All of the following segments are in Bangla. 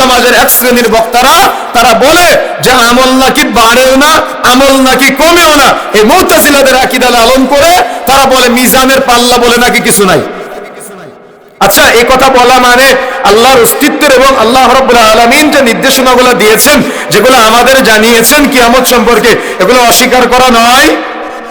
সমাজের এক শ্রেণির বক্তারা, তারা বলে যে, আমল নাকি বাড়েও না, আমল নাকি কমেও না। এই মৌতাজিলাদের আকিদা লালন করে তারা বলে, মিজানের পাল্লা বলে নাকি কিছু নাই। আচ্ছা এই কথা বলা মানে আল্লাহর অস্তিত্বের এবং আল্লাহ রব্বুল আলমিন যে নির্দেশনাগুলো দিয়েছেন, যেগুলো আমাদের জানিয়েছেন কিয়ামত সম্পর্কে, এগুলো অস্বীকার করা নয়।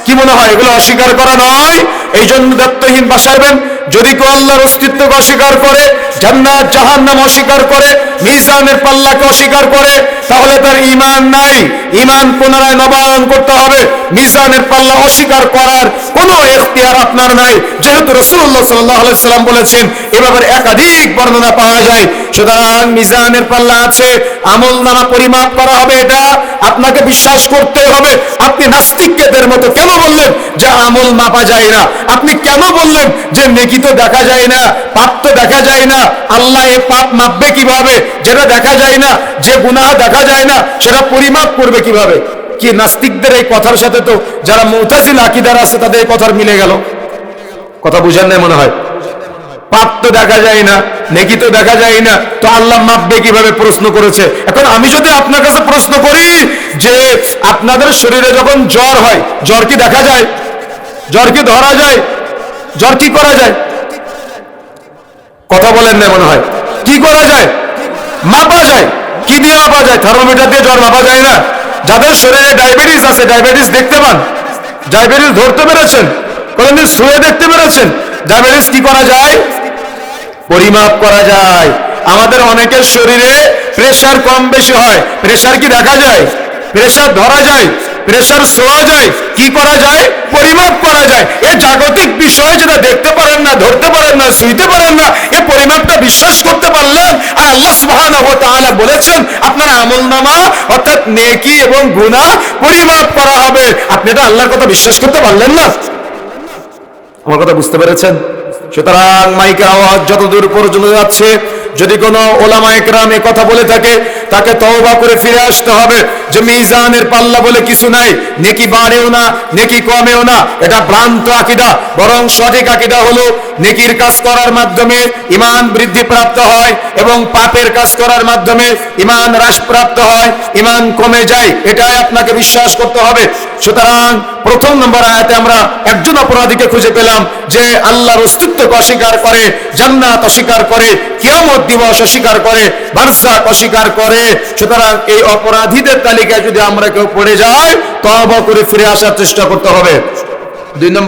কি মনে হয়, এগুলো অস্বীকার করা নয়? এই জন্য দত্তহীন বাসাবেন যদি কেউ আল্লাহর অস্তিত্বকে অস্বীকার করে জান্নাত জাহান্নাম অস্বীকার করে মিজানের পাল্লাকে অস্বীকার করে তাহলে তার ইমান নাই ইমান পুনরায় নবায়ন করতে হবে। মিজানের পাল্লা অস্বীকার করার কোনো এখতিয়ার আপনার নাই। যেহেতু রসুল্লাহ সাল্লাহ সাল্লাম বলেছেন, এ ব্যাপারে একাধিক বর্ণনা পাওয়া যায়। সুতরাং মিজানের পাল্লা আছে, আমল নামা পরিমাপ করা হবে এটা, আপনাকে বিশ্বাস করতে হবে। আপনি নাস্তিকদের মতো কেন বললেন যে আমল মাপা যায় না? আপনি কেন বললেন যে নেকি তো দেখা যায় না, পাপ তো দেখা যায় না? আল্লাহ এ পাপ মাপবে কীভাবে? যেটা দেখা যায় না, যে গুনাহ দেখা যায় না, সেটা পরিমাপ করবে কীভাবে? কি নাস্তিকদের এই কথার সাথে তো যারা মুতাজিল আকিদার আছে, তাদের এই কথার মিলে গেল। কথা বুঝেন না মনে হয়? পাপ তো দেখা যায় না, নেকি তো দেখা যায় না। তো আল্লাহ মাপবে কীভাবে প্রশ্ন করেছে? এখন আমি যদি আপনার কাছে প্রশ্ন করি যে আপনাদের শরীরে যখন জ্বর হয়, জ্বর কি দেখা যায়? জ্বর কি ধরা যায়? জ্বর কি করা যায়? কথা বলেন না মনে হয়। কি করা যায়? মাপা যায়। কি দিয়ে মাপা যায় থার্মোমিটার দিয়ে জ্বর মাপা যায় না। যাদের শরীরে ডায়াবেটিস আছে, ডায়াবেটিস দেখতে পান। ডায়াবেটিস ধরতে পেরেছেন, কোনদিন শুয়ে দেখতে পেরেছেন। ডায়াবেটিস কি করা যায়? পরিমাপ করা যায়। আমাদের অনেকের শরীরে প্রেশার কম বেশি হয়। প্রেশার কি দেখা যায়? প্রেশার ধরা যায়। প্রেশার শোয়া যায়। কি করা যায়? পরিমাপ করা যায়। এ জাগতিক বিষয় যেটা দেখতে পারেন না, ধরতে পারেন না, শুইতে পারেন না, এ পরিমাপটা বিশ্বাস করতে পারলেন। আর আল্লাহ বলেছেন, আপনার আমলনামা অর্থাৎ নেকি এবং গুণা পরিমাপ করা হবে। আপনি এটা আল্লাহর কথা বিশ্বাস করতে পারলেন না। আমার কথা বুঝতে পেরেছেন? সুতরাং মাইকের আওয়াজ যতদূর পর্যন্ত যাচ্ছে, যদি কোনো ওলামা একরাম কথা বলে থাকে, তাকে তওবা করে ফিরে আসতে হবে। যে মিজানের পাল্লা বলে কিছু নাই, নেকি বাড়েও না, নেকি কমেও না, এটা ভ্রান্ত আকিদা। বরং সঠিক আকিদা হলো নেকির কাজ করার মাধ্যমে ইমান বৃদ্ধি প্রাপ্ত হয় এবং পাপের কাজ করার মাধ্যমে ইমান হ্রাস প্রাপ্ত হয়, ইমান কমে যায়, এটাই আপনাকে বিশ্বাস করতে হবে। সুতরাং প্রথম নম্বর আয়াতে আমরা একজন অপরাধীকে খুঁজে পেলাম যে আল্লাহর অস্তিত্বকে অস্বীকার করে, জান্নাত অস্বীকার করে, কিয়ামত দিবস অস্বীকার করে বারজাক অস্বীকার করে। সুতরাং এই অপরাধীদের তালিকায় যদি আমরা কেউ পড়ে যাই তবা করে ফিরে আসার চেষ্টা করতে হবে। দুই নম্বর